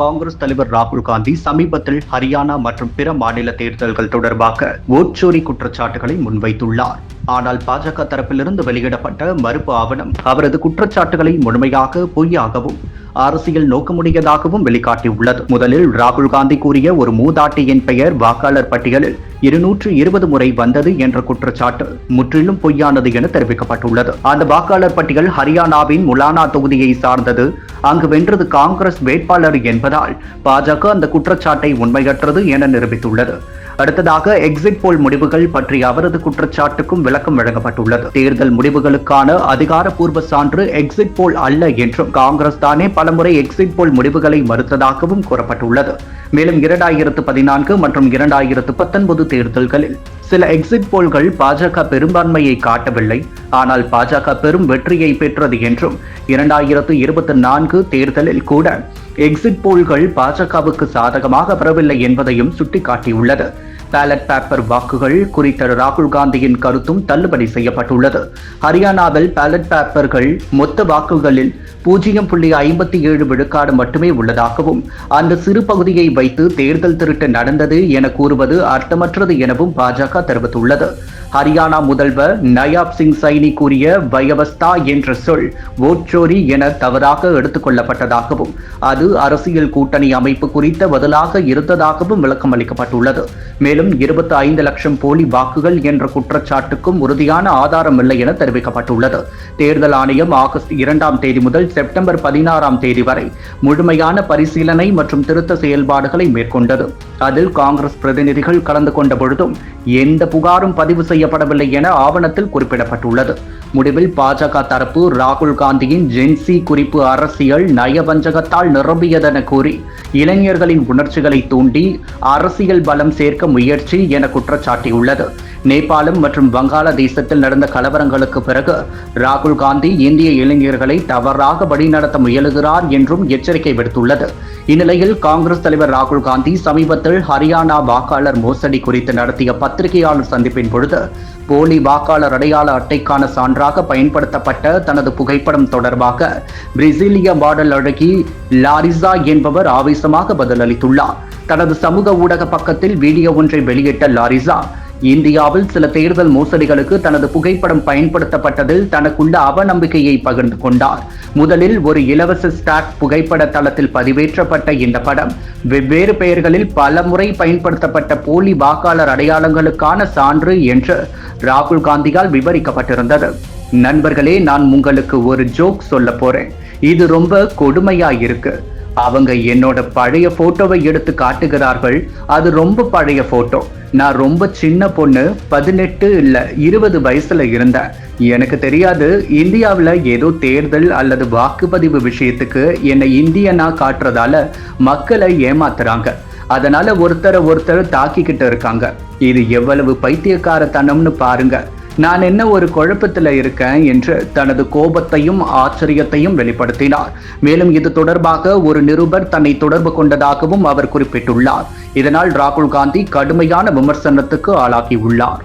காங்கிரஸ் தலைவர் ராகுல் காந்தி சமீபத்தில் ஹரியானா மற்றும் பிற மாநில தேர்தல்கள் தொடர்பாக ஓட்சோரி குற்றச்சாட்டுகளை முன்வைத்துள்ளார். ஆனால் பாஜக தரப்பிலிருந்து வெளியிடப்பட்ட மறுப்பு ஆவணம் அவரது குற்றச்சாட்டுகளை முழுமையாக பொய்யாகவும் அரசியல் நோக்கமுடையதாகவும் வெளிக்காட்டியுள்ளது. முதலில் ராகுல் காந்தி கூறிய ஒரு மூதாட்டியின் பெயர் வாக்காளர் பட்டியலில் இருநூற்று இருபது முறை வந்தது என்ற குற்றச்சாட்டு முற்றிலும் பொய்யானது என தெரிவிக்கப்பட்டுள்ளது. அந்த வாக்காளர் பட்டியல் ஹரியானாவின் முலானா தொகுதியை சார்ந்தது. அங்கு வென்றது காங்கிரஸ் வேட்பாளர் என்பதால் பாஜக அந்த குற்றச்சாட்டை உண்மையற்றது என நிரூபித்துள்ளது. அடுத்ததாக எக்ஸிட் போல் முடிவுகள் பற்றிய அவரது குற்றச்சாட்டுக்கும் விளக்கம் வழங்கப்பட்டுள்ளது. தேர்தல் முடிவுகளுக்கான அதிகாரப்பூர்வ சான்று எக்ஸிட் போல் அல்ல என்றும் காங்கிரஸ் தானே பலமுறை எக்ஸிட் போல் முடிவுகளை மறுத்ததாகவும் கூறப்பட்டுள்ளது. மேலும் இரண்டாயிரத்து பதினான்கு மற்றும் இரண்டாயிரத்து பத்தொன்பது தேர்தல்களில் சில எக்ஸிட் போல்கள் பாஜக பெரும்பான்மையை காட்டவில்லை. ஆனால் பாஜக பெரும் வெற்றியை பெற்றது என்றும் இரண்டாயிரத்து இருபத்தி நான்கு தேர்தலில் கூட எக்ஸிட் போல்கள் பாஜகவுக்கு சாதகமாக வரவில்லை என்பதையும் சுட்டிக்காட்டியுள்ளது. பேலட் பேப்பர் வாக்குகள் குறித்த ராகுல் காந்தியின் கருத்தும் தள்ளுபடி செய்யப்பட்டுள்ளது. ஹரியானாவில் பேலட் பேப்பர்கள் மொத்த வாக்குகளில் பூஜ்ஜியம் புள்ளி ஐம்பத்தி ஏழு விழுக்காடு மட்டுமே உள்ளதாகவும் அந்த சிறு பகுதியை வைத்து தேர்தல் திருட்டு நடந்தது என கூறுவது அர்த்தமற்றது எனவும் பாஜக தெரிவித்துள்ளது. ஹரியானா முதல்வர் நயாப் சிங் சைனி கூறிய வயவஸ்தா என்ற சொல் ஓட்சோரி என தவறாக எடுத்துக்கொள்ளப்பட்டதாகவும் அது அரசியல் கூட்டணி அமைப்பு குறித்த பதிலாக இருந்ததாகவும் விளக்கம் அளிக்கப்பட்டுள்ளது. மேலும் இருபத்தி ஐந்து லட்சம் போலி வாக்குகள் என்ற குற்றச்சாட்டுக்கும் உறுதியான ஆதாரம் இல்லை என தெரிவிக்கப்பட்டுள்ளது. தேர்தல் ஆணையம் ஆகஸ்ட் இரண்டாம் தேதி முதல் செப்டம்பர் பதினாறாம் தேதி வரை முழுமையான பரிசீலனை மற்றும் திருத்த செயல்பாடுகளை மேற்கொண்டது. அதில் காங்கிரஸ் பிரதிநிதிகள் கலந்து கொண்ட பொழுதும் எந்த புகாரும் பதிவு செய்யப்படவில்லை என ஆவணத்தில் குறிப்பிடப்பட்டுள்ளது. முடிவில் பாஜக தரப்பு ராகுல் காந்தியின் ஜென்சி குறிப்பு அரசியல் நயவஞ்சகத்தால் நிரம்பியதென கூறி இளைஞர்களின் உணர்ச்சிகளை தூண்டி அரசியல் பலம் சேர்க்க முயற்சி என குற்றச்சாட்டியுள்ளது. நேபாளம் மற்றும் வங்காளதேசத்தில் நடந்த கலவரங்களுக்கு பிறகு ராகுல் காந்தி இந்திய இளைஞர்களை தவறாக வழிநடத்த முயலுகிறார் என்றும் எச்சரிக்கை விடுத்துள்ளது. இந்நிலையில் காங்கிரஸ் தலைவர் ராகுல் காந்தி சமீபத்தில் ஹரியானா வாக்காளர் மோசடி குறித்து நடத்திய பத்திரிகையாளர் சந்திப்பின் பொழுது போலி வாக்காளர் அடையாள அட்டைக்கான சான்றாக பயன்படுத்தப்பட்ட தனது புகைப்படம் தொடர்பாக பிரேசிலிய மாடல் அழகி லாரிசா என்பவர் ஆவேசமாக பதிலளித்துள்ளார். தனது சமூக ஊடக பக்கத்தில் வீடியோ ஒன்றை வெளியிட்ட லாரிசா இந்தியாவில் சில தேர்தல் மோசடிகளுக்கு தனது புகைப்படம் பயன்படுத்தப்பட்டதில் தனக்குள்ள அவநம்பிக்கையை பகிர்ந்து கொண்டார். முதலில் ஒரு இலவச ஸ்டாக் புகைப்பட தளத்தில் பதிவேற்றப்பட்ட இந்த படம். வெவ்வேறு பெயர்களில் பல முறை பயன்படுத்தப்பட்ட போலி வாக்காளர் அடையாளங்களுக்கான சான்று என்று ராகுல் காந்தியால் விவரிக்கப்பட்டிருந்தது. நண்பர்களே நான் உங்களுக்கு ஒரு ஜோக் சொல்ல போறேன். இது ரொம்ப கொடுமையா இருக்கு. அவங்க என்னோட பழைய போட்டோவை எடுத்து காட்டுகிறார்கள். அது ரொம்ப பழைய போட்டோ. நான் ரொம்ப சின்ன பொண்ணு பதினெட்டு இல்லை இருபது வயசுல இருந்தேன். எனக்கு தெரியாது இந்தியாவில் ஏதோ தேர்தல் அல்லது வாக்குப்பதிவு விஷயத்துக்கு என்னை இந்தியனா காட்டுறதால மக்களை ஏமாத்துறாங்க. அதனால ஒருத்தரை ஒருத்தர் தாக்கிக்கிட்டு இருக்காங்க. இது எவ்வளவு பைத்தியக்காரத்தனம்னு பாருங்க. நான் என்ன ஒரு குழப்பத்தில் இருக்கேன் என்று தனது கோபத்தையும் ஆச்சரியத்தையும் வெளிப்படுத்தினார். மேலும் இது தொடர்பாக ஒரு நிருபர் தன்னை தொடர்பு கொண்டதாகவும் அவர் குறிப்பிட்டுள்ளார். இதனால் ராகுல் காந்தி கடுமையான விமர்சனத்துக்கு ஆளாகியுள்ளார்.